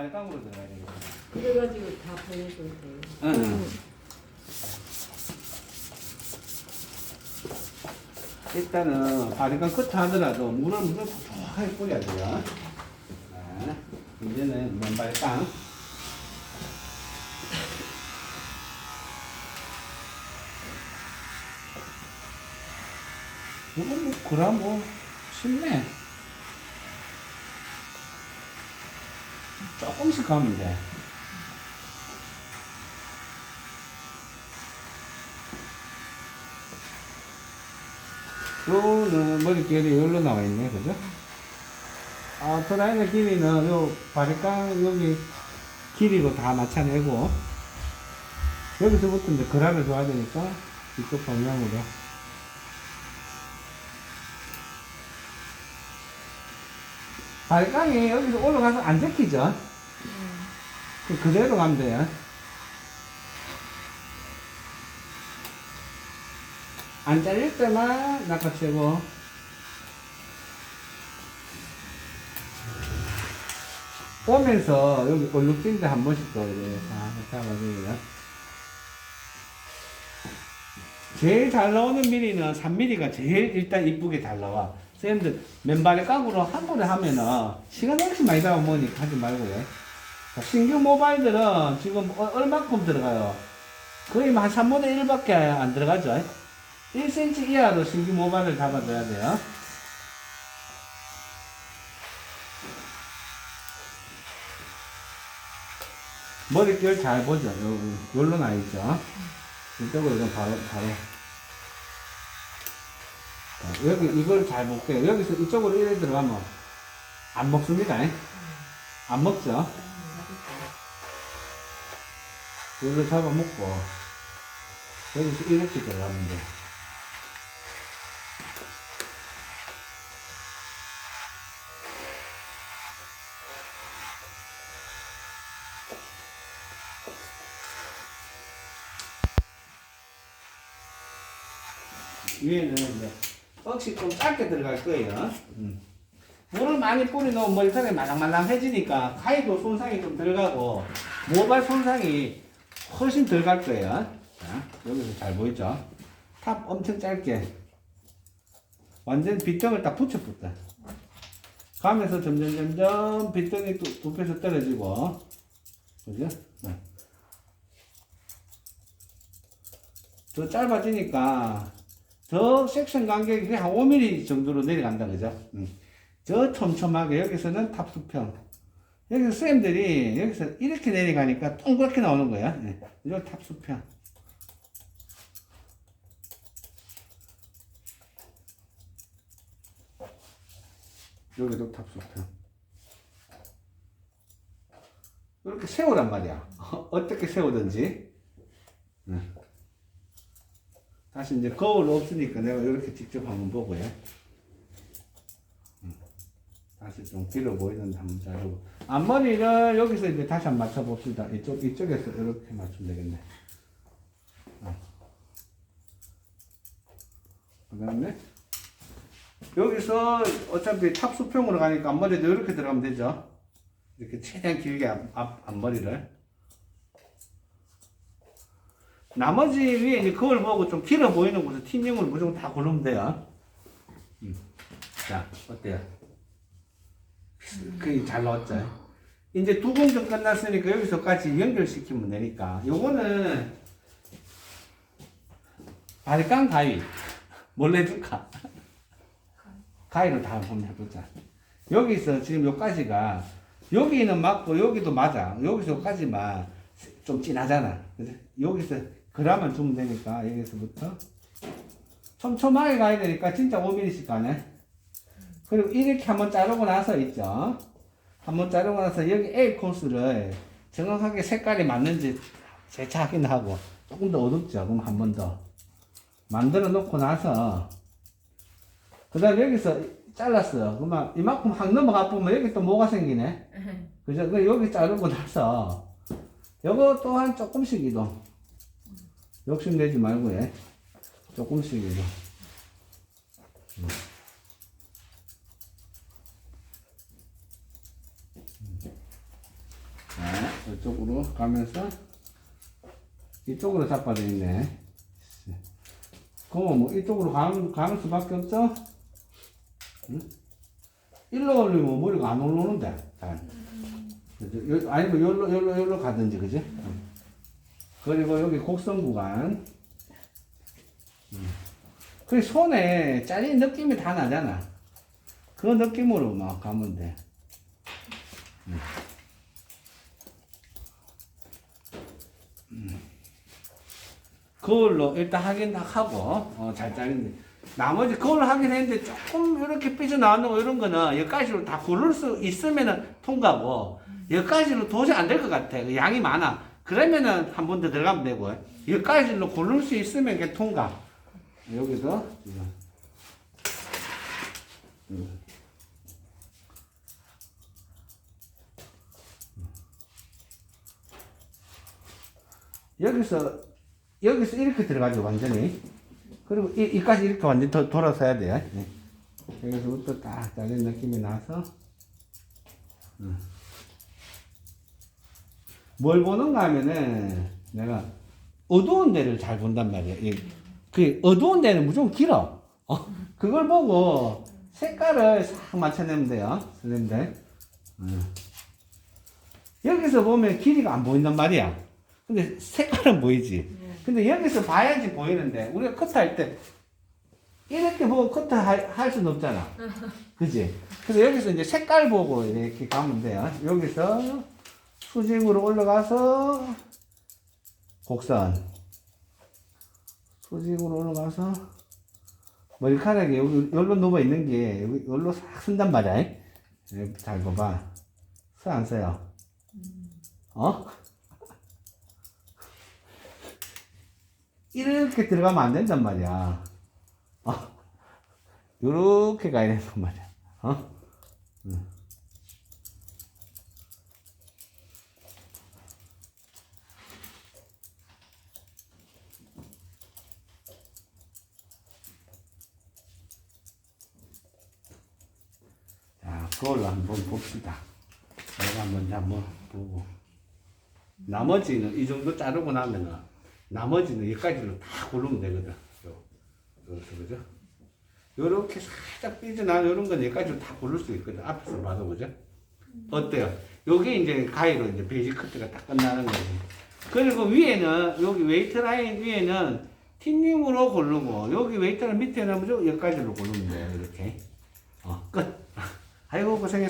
말깡으로 들어가야 되겠다. 그래가지고 다 보내줘야 돼요. 응. 일단은 바리깡 끝 하더라도 물을 무조건 촉촉하게 뿌려야 돼요. 자, 이제는 맨발 깡. 이건 뭐, 그라 뭐, 쉽네. 조금씩 가면 돼. 요는 머리결이 여기로 나와 있네, 그죠? 아, 드라이너 길이는 요 바리깡 여기 길이로 다 맞춰내고, 여기서부터 이제 그라를 줘야 되니까, 이쪽 방향으로. 바리깡이 여기서 올라가서 안 잡히죠? 그 그대로 가면 돼요. 안 잘릴 때만 낚아채고 오면서 여기 얼룩진데 한 번씩 더싹 잡아주고요. 제일 잘 나오는 미리는 3mm가 제일 일단 이쁘게 잘 나와. 쌤들 맨발에 깡으로 한 번에 하면은 시간 훨씬 많이 잡아먹으니까 하지 말고요. 자, 신규 모바일들은 지금 어- 얼마큼 들어가요? 거의 뭐한 3분의 1밖에 안 들어가죠. 1cm 이하로 신규 모발을 잡아줘야 돼요. 머릿결 잘 보죠. 여기, 요로 나 있죠. 이쪽으로 좀 바로, 바로. 자, 여기, 이걸 잘 볼게요. 여기서 이쪽으로 이래 들어가면 안 먹습니다. 안 먹죠. 이걸 잡아먹고, 여기서 이렇게 들어가면 돼. 위에는 이제 억시 좀 짧게 들어갈 거예요. 음. 물을 많이 뿌려놓으면 머리카락이 말랑말랑해지니까 가위도 손상이 좀 들어가고 모발 손상이 훨씬 덜 갈 거예요. 자, 여기서 잘 보이죠? 탑 엄청 짧게 완전 빗덩을 딱 붙여붙다. 가면서 점점 점점 빗덩이 배서 떨어지고 그죠? 네. 더 짧아지니까 더 섹션 간격이 한 5mm 정도로 내려간다 그죠? 음. 저 촘촘하게 여기서는 탑수평 여기서 쌤들이 여기서 이렇게 내려가니까 동그랗게 나오는 거야 네. 이거 탑수평 여기도 탑수평 이렇게 세우란 말이야 어떻게 세우든지 네. 다시 이제 거울 없으니까 내가 이렇게 직접 한번 보고요. 음. 다시 좀 길어 한번 자르고. 앞머리를 여기서 이제 다시 한번 맞춰봅시다. 이쪽, 이쪽에서 이렇게 맞추면 되겠네. 그 다음에 여기서 어차피 탑수평으로 가니까 앞머리도 이렇게 들어가면 되죠. 이렇게 최대한 길게 앞, 앞, 앞머리를. 나머지 위에 이제 그걸 보고 좀 길어 보이는 곳에 팀용으로 무조건 다 고르면 돼요. 음. 자, 어때요? 그게 잘 나왔죠? 이제 두 공정 끝났으니까 여기서까지 연결시키면 되니까. 요거는 발깡 가위. 뭘 해줄까? 가위로 다 한번 해보자. 여기서 지금 요까지가 여기는 맞고 여기도 맞아. 여기서 여기까지만 좀 진하잖아. 여기서 그라만 주면 되니까 여기서부터 촘촘하게 가야 되니까 진짜 5mm씩 가네. 그리고 이렇게 한번 자르고 나서 있죠. 한번 자르고 나서 여기 A 코스를 정확하게 색깔이 맞는지 재차 확인하고 조금 더 어둡죠. 그럼 한 번 더 만들어 놓고 나서 그 다음에 여기서 잘랐어요. 그러면 이만큼 확 넘어가 보면 여기 또 뭐가 생기네. 그죠? 그 여기 자르고 나서 요거 또한 조금씩 이동. 욕심내지 말고, 예. 조금씩 이동. 음. 이쪽으로 가면서 이쪽으로 잡아야 되겠네. 그러면 뭐 이쪽으로 가는, 가는 수밖에 없죠? 응? 일로 올리면 머리가 안 올라오는데, 아니면 여기로, 여기로, 여기로 가든지, 그지? 응. 그리고 여기 곡선 구간. 그 손에 잘린 느낌이 다 나잖아. 그 느낌으로 막 가면 돼. 그걸로 일단 다 하고 어, 잘 잘린데. 나머지 그걸로 하긴 했는데 조금 이렇게 삐져나오는 거 이런 거는 여기까지로 다 고를 수 있으면은 통과고 여기까지로 도저히 안 될 것 같아. 그 양이 많아. 그러면은 한 번 더 들어가면 되고 여기까지로 고를 수 있으면 그게 통과. 여기서. 여기서 여기서 이렇게 들어가죠 완전히 그리고 이, 이까지 이렇게 완전 더 돌아서 해야 돼요 네. 여기서부터 딱 잘린 느낌이 나서 음. 뭘 보는가 하면은 내가 어두운 데를 잘 본단 말이야 이, 그 어두운 데는 무조건 길어 어? 그걸 보고 색깔을 싹 맞춰내면 돼요 선생님들 음. 여기서 보면 길이가 안 보인단 말이야 근데 색깔은 보이지 근데 여기서 봐야지 보이는데 우리가 커트할 때 이렇게 보고 커트 할, 없잖아. 그지? 그래서 여기서 이제 색깔 보고 이렇게 가면 돼요. 여기서 수직으로 올라가서 곡선. 수직으로 올라가서 머리카락이 여기 여기로 누워 있는 게 여기 여기로 싹 쓴단 말이야. 예, 잘 봐봐. 써안 써요? 어? 이렇게 들어가면 안 된단 말이야. 어? 요렇게 가야 된단 말이야. 어? 응. 자, 그걸로 한번 봅시다. 내가 먼저 한번 보고. 나머지는 이 정도 자르고 나면은 나머지는 여기까지로 다 고르면 되거든. 요, 요렇게 그죠? 요렇게 살짝 삐져나온 요런 건 여기까지로 다 고를 수 있거든. 앞에서 봐도 그죠? 어때요? 요게 이제 가위로 이제 베이지 커트가 딱 끝나는 거지. 그리고 위에는 여기 웨이트 라인 위에는 틴닝으로 고르고 여기 웨이트 라인 밑에는 무조건 여기까지로 고르면 돼요. 이렇게. 어, 끝. 아이고 고생했어.